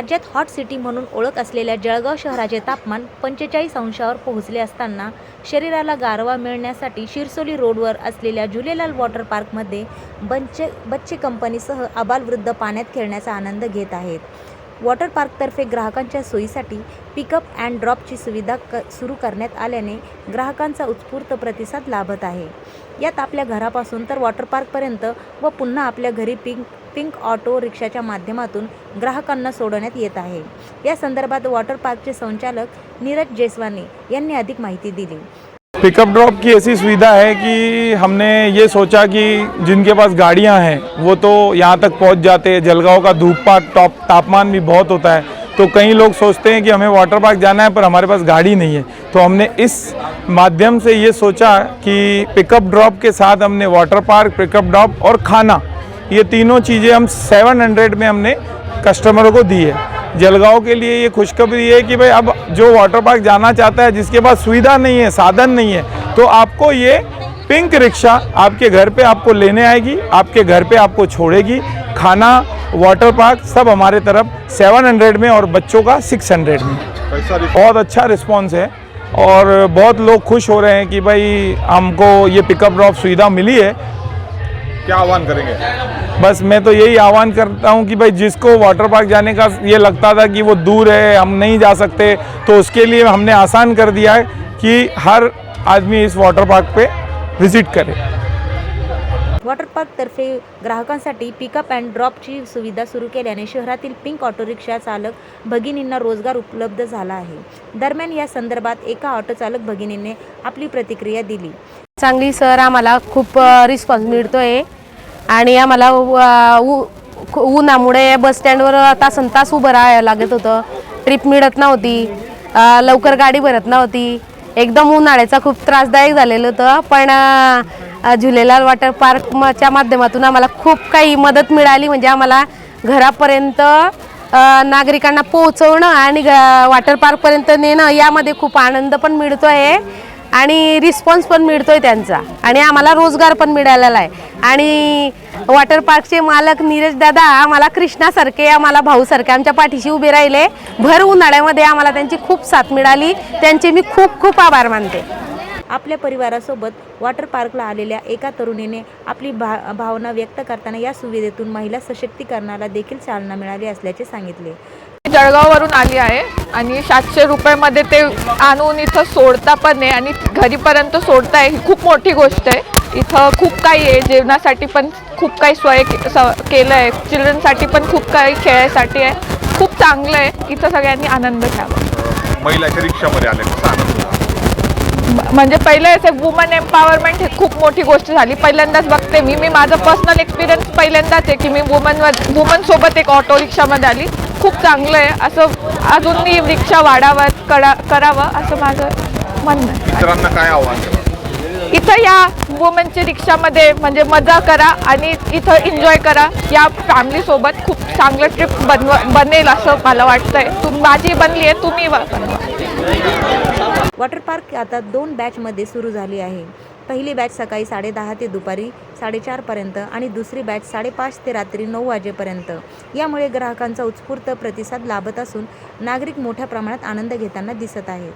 राज्यात hot city म्हणून ओळख असलेल्या जळगाव शहराचे तापमान पंचेचाळीस अंशावर पोहोचले असताना शरीराला गारवा मिळण्यासाठी शिरसोली रोडवर असलेल्या झुलेलाल वॉटर पार्कमध्ये बंचे बच्चे कंपनीसह आबालवृद्ध पाण्यात खेळण्याचा आनंद घेत आहेत. वॉटर पार्कतर्फे ग्राहकांच्या सोयीसाठी पिकअप अँड ड्रॉपची सुविधा क सुरू करण्यात आल्याने ग्राहकांचा उत्स्फूर्त प्रतिसाद लाभत आहे. यात आपल्या घरापासून तर वॉटर पार्कपर्यंत व पुन्हा आपल्या घरी पिंक पिंक ऑटो रिक्षाच्या माध्यमातून ग्राहकांना सोडवण्यात येत आहे. या संदर्भात वॉटर संचालक नीरज जयस्वानी यांनी अधिक माहिती दिली. पिकअप ड्रॉप की ऐसी सुविधा है कि हमने ये सोचा कि जिनके पास गाड़ियाँ हैं, वो तो यहाँ तक पहुँच जाते हैं। जलगांव का धूप पाक टॉप, तापमान भी बहुत होता है। तो कई लोग सोचते हैं कि हमें वाटर पार्क जाना है, पर हमारे पास गाड़ी नहीं है। तो हमने इस माध्यम से ये सोचा कि पिकअप ड्रॉप के साथ हमने वाटर पार्क पिकअप ड्रॉप और खाना ये तीनों चीज़ें हम 700 में हमने कस्टमरों को दी है। जलगांव के लिए ये खुशखबरी है कि भाई अब जो वाटर पार्क जाना चाहता है जिसके पास सुविधा नहीं है साधन नहीं है तो आपको ये पिंक रिक्शा आपके घर पे आपको लेने आएगी आपके घर पे आपको छोड़ेगी। खाना वाटर पार्क सब हमारे तरफ़ 700 में और बच्चों का 600 में। बहुत अच्छा रिस्पांस है और बहुत लोग खुश हो रहे हैं कि भाई हमको ये पिकअप ड्रॉप सुविधा मिली है। क्या आह्वान करेंगे? बस मैं तो यही आह्वान करता हूँ कि भाई जिसको वाटर पार्क जाने का ये लगता था कि वो दूर है हम नहीं जा सकते तो उसके लिए हमने आसान कर दिया है कि हर आदमी इस वाटर पार्क पे विज़िट करे। वॉटर पार्कतर्फे ग्राहकांसाठी पिकअप अँड ड्रॉपची सुविधा सुरू केल्याने शहरातील पिंक ऑटो रिक्षा चालक भगिनींना रोज़गार उपलब्ध झाला आहे. दरम्यान या संदर्भात एका ऑटो चालक भगिनीने आपली प्रतिक्रिया दिली. चांगली सर आम्हाला खूप रिस्पॉन्स मिळतो आहे आणि आम्हाला अ, उन्हामुळे बस स्टँडवर तासन तास उभं राहायला लागत होतं. ट्रिप मिळत नव्हती. लवकर गाडी भरत नव्हती. एकदम उन्हाळ्याचा खूप त्रासदायक झालेलं होतं. पण झुलेलाल वॉटर पार्कच्या माध्यमातून आम्हाला खूप काही मदत मिळाली. म्हणजे आम्हाला घरापर्यंत नागरिकांना पोहोचवणं आणि वॉटर पार्कपर्यंत नेणं यामध्ये खूप आनंद पण मिळतो आहे आणि रिस्पॉन्स पण मिळतोय त्यांचा. आणि आम्हाला रोजगार पण मिळालेला आहे. आणि वॉटर पार्कचे मालक नीरज दादा आम्हाला कृष्णासारखे आम्हाला भाऊसारखे आमच्या पाठीशी उभे राहिले. भर उन्हाळ्यामध्ये आम्हाला त्यांची खूप साथ मिळाली. त्यांचे मी खूप खूप आभार मानते. आपल्या परिवारासोबत वॉटर पार्कला आलेल्या एका तरुणीने आपली भा भावना व्यक्त करताना या सुविधेतून महिला सशक्तीकरणाला देखील चालना मिळाली असल्याचे सांगितले. जळगाववरून आली आहे आणि सातशे रुपयामध्ये ते आणून इथं सोडता पण आहे आणि घरीपर्यंत सोडताय ही खूप मोठी गोष्ट आहे. इथं खूप काही आहे. जेवणासाठी पण खूप काही सोय स- केलं आहे. चिल्ड्रनसाठी पण खूप काही खेळायसाठी आहे. खूप चांगलं आहे. इथं सगळ्यांनी आनंद घ्यावा. महिलाच्या रिक्षामध्ये आले आनंद झाला? म्हणजे पहिले असे वुमन एम्पॉवरमेंट हे खूप मोठी गोष्ट झाली. पहिल्यांदाच बघते मी. मी माझं पर्सनल एक्सपिरियन्स पहिल्यांदाच आहे की मी वुमन वुमनसोबत एक ऑटो रिक्षामध्ये आली. खूप चांगलं आहे. असं अजूनही रिक्षा वाढावं करा करावं असं माझं म्हणणं आहे. इतरांना काय आव्हान? इथं या वुमनच्या रिक्षामध्ये म्हणजे मजा करा आणि इथं एन्जॉय करा. या फॅमिलीसोबत खूप चांगलं ट्रिप बनव बनेल असं मला वाटतंय. तुम माझी बनली आहे तुम्ही बनवा. वॉटर पार्क आता दोन बॅचमध्ये सुरू झाली आहे. पहिली बॅच सकाळी साडेदहा ते दुपारी साडेचारपर्यंत आणि दुसरी बॅच साडेपाच ते रात्री नऊ वाजेपर्यंत. यामुळे ग्राहकांचा उत्स्फूर्त प्रतिसाद लाभत असून नागरिक मोठ्या प्रमाणात आनंद घेताना दिसत आहेत.